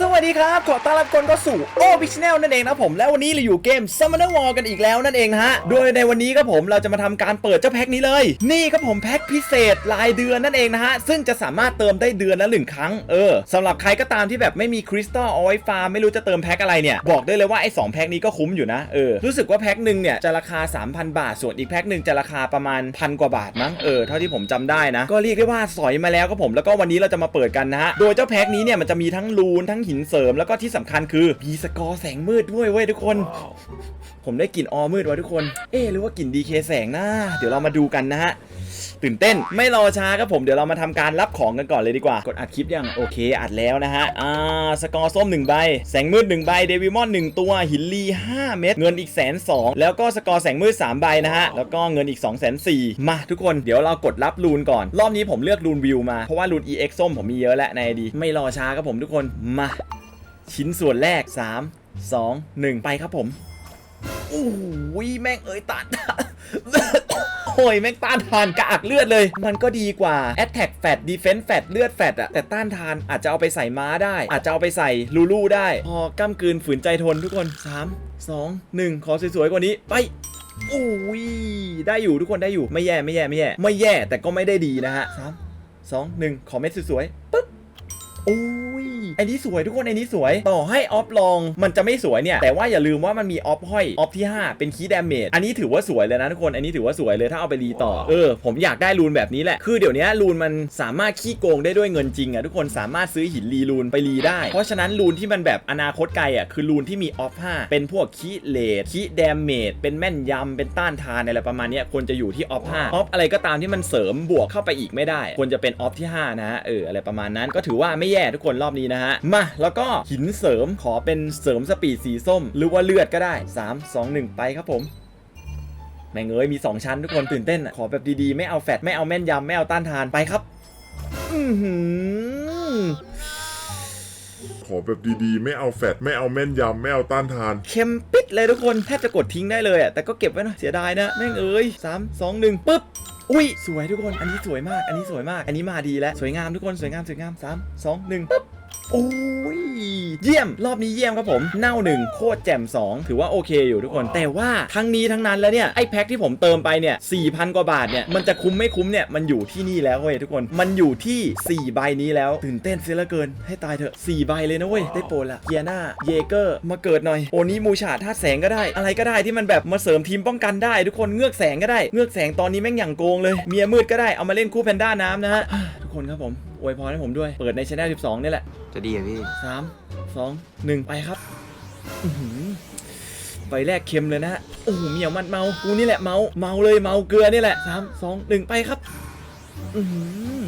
สวัสดีครับ ขอต้อนรับคนก็สู่โอพิชแนลนั่นเองนะผม และวันนี้เราอยู่เกม Summoner War กันอีกแล้วนั่นเองนะฮะ โดยในวันนี้ครับผมเราจะมาทำการเปิดเจ้าแพ็คนี้เลย นี่ครับผมแพ็คพิเศษรายเดือนนั่นเองนะฮะ ซึ่งจะสามารถเติมได้เดือนละหนึ่งครั้ง เออสำหรับใครก็ตามที่แบบไม่มีคริสตัลเอาไว้ฟาร์มไม่รู้จะเติมแพ็คอะไรเนี่ย บอกได้เลยว่าไอ้สองแพ็คนี้ก็คุ้มอยู่นะ เออ รู้สึกว่าแพ็คหนึ่งเนี่ยจะราคา 3,000 บาท ส่วนอีกแพ็คหนึ่งจะราคาประมาณพันกว่าบาทมั้ง เออ เท่าที่ผมจำได้นะ ก็เรียกได้ว่าสอยมาแล้วครับผม แล้วก็วันนี้เราจะมาเปิดกันนะฮะ โดยเจ้าแพ็คนี้เนี่ยมันจะมีทั้งรูนทั้งหินเสริมแล้วก็ที่สำคัญคือมีสกอร์แสงมืดด้วยเว้ยทุกคน ผมได้กลิ่นออมืดไว้ทุกคน เอ๊ะหรือว่ากลิ่นดีเคแสงนะเดี๋ยวเรามาดูกันนะฮะ ตื่นเต้น ไม่รอช้าครับผมเดี๋ยวเรามาทำการรับของกันก่อนเลยดีกว่า กดอัดคลิปยังโอเคอัดแล้วนะฮะอ่าสกอร์ส้ม1ใบแสงมืด1ใบเดวิมอน1ตัวหินลี5เม็ดเงินอีกแสนสองแล้วก็สกอร์แสงมืด3ใบนะฮะแล้วก็เงินอีก2 4 0 0 0มาทุกคนเดี๋ยวเรากดรับรูนก่อน รอบนี้ผมเลือกรูนวิวมาเพราะว่ารูน EX ส้มผมมีเยอะแล้วในดีไม่รอช้าครับผมทุกคนมาชิ้นส่วนแรก 3 2 1 ไปครับผมโอ้โหแม่งเอ้ยตัด โอ้ยแม่งต้านทานกระอักเลือดเลย มันก็ดีกว่า Attack Fat Defense Fat เลือดแฟตอะแต่ต้านทานอาจจะเอาไปใส่ม้าได้ อาจจะเอาไปใส่ลูลูได้ พอก้ำกืนฝืนใจทนทุกคน 3 2 1 ขอสวยๆกว่านี้ไปอุ้ยได้อยู่ทุกคนได้อยู่ไม่แย่ไม่แย่ไม่แย่ไม่แย่แต่ก็ไม่ได้ดีนะฮะสามสองหนึ่งขอเม็ดสวยๆปึ๊บโอ้ ไอ้นี้สวยทุกคนไอ้นี้สวย ต่อให้ออฟลองมันจะไม่สวยเนี่ย แต่ว่าอย่าลืมว่ามันมีออฟห้อยออฟที่ 5 เป็นคีย์ดาเมจอันนี้ถือว่าสวยเลยนะทุกคนอันนี้ถือว่าสวยเลยถ้าเอาไปรีต่อเออผมอยากได้รูนแบบนี้แหละคือเดี๋ยวนี้รูนมันสามารถขี้โกงได้ด้วยเงินจริงอะทุกคนสามารถซื้อหินรีรูนไปรีได้ เพราะฉะนั้นรูนที่มันแบบอนาคตไกลอะคือรูนที่มีออฟ5เป็นพวกคีย์เลดคีย์ดาเมจเป็นแม่นยำเป็นต้านทานอะไรประมาณเนี้ยควรจะอยู่ที่ออฟ5ออฟอะไรก็ตามที่มันเสริมบวกเข้าไปอีกไม่ได้ ควรจะเป็นออฟที่5นะฮะเอออะไรประมาณนั้นก็ถือว่าไม่แย่ทุกคนรอบนี้นะฮะ มา แล้วก็หินเสริมขอเป็นเสริมสปีดสีส้ม หรือว่าเลือดก็ได้ 3 2 1 ไปครับผมแม่งเอ้ยมี 2 ชั้นทุกคนตื่นเต้นอะขอแบบดีๆ ไม่เอาแฟตไม่เอาแม่นยำไม่เอาต้านทานไปครับ อือหือขอแบบดีๆ ไม่เอาแฟตไม่เอาแม่นยำไม่เอาต้านทาน เค็มปิดเลยทุกคนแทบจะกดทิ้งได้เลยอะแต่ก็เก็บไว้นะเสียดายนะแม่งเอ้ยสามสองหนึ่งปึ๊บอุ้ยสวยทุกคน อันนี้สวยมาก อันนี้สวยมาก อันนี้มาดีแล้ว สวยงามทุกคนสวยงามสวยงามสามสองหนึ่งปึ๊บ โอ้ยเยี่ยมรอบนี้เยี่ยมครับผมเน่าหนึ่งโคตรแจ่ม 2 ถือว่าโอเคอยู่ทุกคน แต่ว่าทั้งนี้ทั้งนั้นแล้วเนี่ยไอ้แพ็คที่ผมเติมไปเนี่ย4,000 กว่าบาทเนี่ยมันจะคุ้มไม่คุ้มเนี่ยมันอยู่ที่นี่แล้วเว้ยทุกคนมันอยู่ที่ 4 ใบนี้แล้วตื่นเต้นเสียเหลือเกิน ให้ตายเถอะ4ใบเลยนะเว้ยได้โปรละเกียร์หน้าเยเกอร์มาเกิดหน่อยโอนี้มูชาธาตุแสงก็ได้ อะไรก็ได้ที่มันแบบมาเสริมทีมป้องกันได้ ทุกคนเงือกแสงก็ได้เงือกแสงตอนนี้แม่งอย่างโกงเลยเมียมืดก็ได้เอามาเล่นคู่แพนด้าน้ำนะฮะทุก คนครับผมอวยพรให้ผมด้วย เปิดในช anel 12นี่แหละ จะดีอะพี่ สามสองหนึ่งไปครับอื้อหือใบแรกเค็มเลยนะฮะโอ้โหเหมียวมันเมากูนี่แหละเมาเมาเลยเมาเกลือนี่แหละสามสองหนึ่งไปครับอือหือ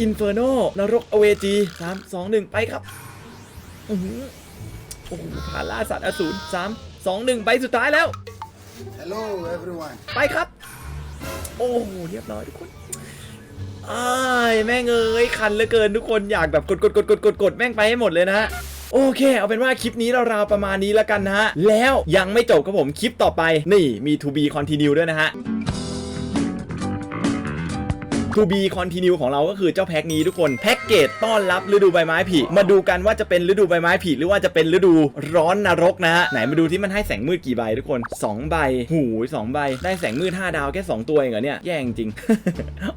อินเฟอร์โนนรกอเวจีสามสองหนึ่งไปครับอือหือโอ้โหผ่านล่าสัตว์อสูรสามสองหนึ่งไปสุดท้ายแล้ว Hello everyone. ไปครับ โอ้โหเรียบร้อยทุกคน อ้ายแม่งเอ้ยคันเหลือเกินทุกคนอยากแบบกดกดกดกดกดกดแม่งไปให้หมดเลยนะฮะโอเค เอาเป็นว่าคลิปนี้เราราวประมาณนี้แล้วกันนะฮะ แล้วยังไม่จบครับผมคลิปต่อไป นี่มี to be continue ด้วยนะฮะ To be continue ของเราก็คือเจ้าแพ็คนี้ทุกคนแพ็กเกจต้อนรับฤดูใบไม้ผลิมาดูกันว่าจะเป็นฤดูใบไม้ผลิหรือว่าจะเป็นฤดูร้อนนรกนะฮะไหนมาดูที่มันให้แสงมืดกี่ใบทุกคน 2 ใบหูสองใบ ได้แสงมืด 5 ดาวแค่ 2 ตัวเองเหรอเนี่ย แย่จริง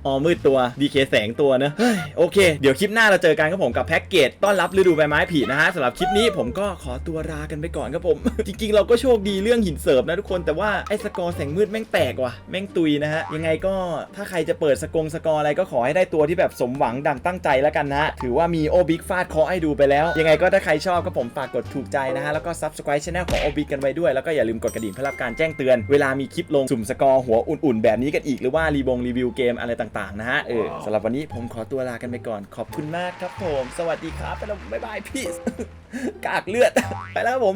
อ๋อมืดตัวดีเคแสงตัวนะเฮ้ยโอเค เดี๋ยวคลิปหน้าเราเจอกันครับผมกับแพ็กเกจต้อนรับฤดูใบไม้ผลินะฮะสำหรับคลิปนี้ผมก็ขอตัวลากันไปก่อนครับผม จริง ๆ เราก็โชคดีเรื่องหินเสริมนะทุกคนแต่ว่าไอ้สกอร์แสงมืดแม่งแตกว่ะแม่งตุยนะฮะยังไงก็ถ้าใครจะเปิดสกงสกอร์อะไรก็ขอให้ได้ตัวที่แบบสมหวังดังตั้งใจแล้วกันนะฮะถือว่ามีโอบิกฟาดเคอให้ดูไปแล้ว ยังไงก็ถ้าใครชอบก็ผมฝากกดถูกใจนะฮะ แล้วก็ subscribe channel ของโอบิกกันไว้ด้วย แล้วก็อย่าลืมกดกระดิ่งเพื่อรับการแจ้งเตือน เวลามีคลิปลงสุ่มสกอร์หัวอุ่นๆ แบบนี้กันอีกหรือว่ารีบงรีวิวเกมอะไรต่างๆนะฮะเออสำหรับวันนี้ผมขอตัวลากันไปก่อนขอบคุณมากครับผม สวัสดีครับไปแล้วบ๊ายบายพีสกากเลือดไปแล้วครับผม